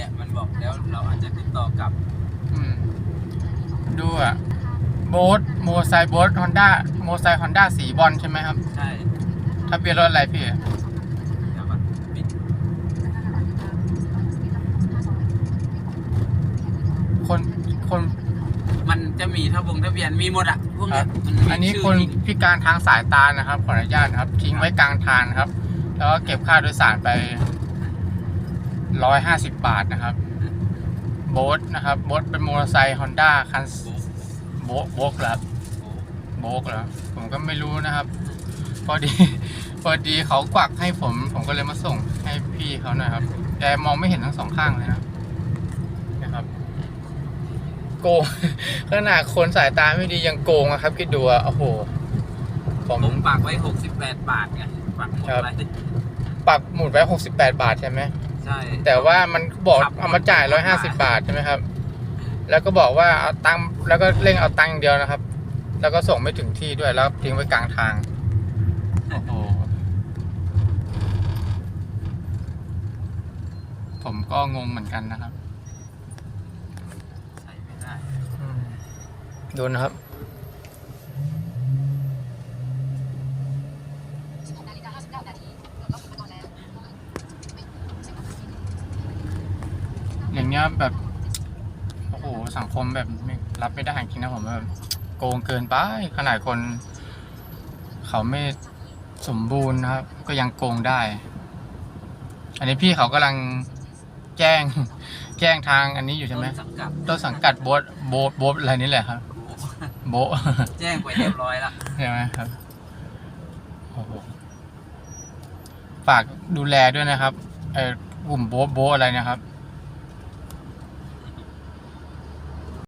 เนี่ยมันบอกแล้วเราอาจจะติดต่อกลับอืมดูอะโบ๊ทโมไซค์โบ๊ทฮอนด้าโมไซค์ฮอนด้าสีบอลใช่ไหมครับใช่ถ้าเปลี่ยนรถอะไรพี่เดี๋ยวก่อนปิดคนคนมันจะมีทะบงทะเบียนมีหมดอะพวกครัเนี้บยมันมีอันนี้ชื่คนจริงพิการทางสายตานะครับขออนุญาตนะครับ ทิ้งไว้กลางทางนะครับ แล้วก็เก็บค่าโดยสารไป ร้อยห้าสิบบาทนะครับ โบ๊ทนะครับ โบ๊ทเป็นมอเตอร์ไซค์ฮอนด้าคันโบ๊ทโบ๊ทเหรอครับโอ้โบ๊กเหรอผมก็ไม่รู้นะครับ พอดีพอดีเขากวักให้ผม ผมก็เลยมาส่งให้พี่เขาหน่อยครับ แต่มองไม่เห็นทั้งสองข้างเลยนะนะครับ โกงขนาดคนสายตาไม่ดียังโกงอะครับคิดดูอะโอ้โหผมผมฝากไว้68บาทไงฝากหมดครับไว้ปักหมุดไว้68บาทใช่ไหม ใช่ แต่ว่ามันบอกครับ เอามาจ่าย150บาทใช่ไหมครับ แล้วก็บอกว่าเอาตังค์แล้วก็เร่งเอาตังค์อย่างเดียวนะครับ แล้วก็ส่งไม่ถึงที่ด้วยแล้วทิ้งไว้กลางทางโอ้โหผมก็งงเหมือนกันนะครับ ใส่ไม่ได้ ดูนะครับ 16นาฬิกา59นาทีรถก็อุปกรณ์แล้ว อย่าง เงี้ยแบบโอ้โหสังคมแบบไม่รับไม่ได้จริงนะผมแบบโกงเกินไปขนาดคน เขาไม่สมบูรณ์นะครับ ก็ยังโกงได้ อันนี้พี่เขากำลังแจ้งแจ้งทางอันนี้อยู่ใช่ไหมต้นสังกัดต้นสังกัดโบสโบสโบสอะไรนี่แหละครับ โบะแจ้งไปเรียบร้อยแล้วใช่ไหมครับโอ้โหฝากดูแลด้วยนะครับเออกลุ่มโบะโบะอะไรนะครับ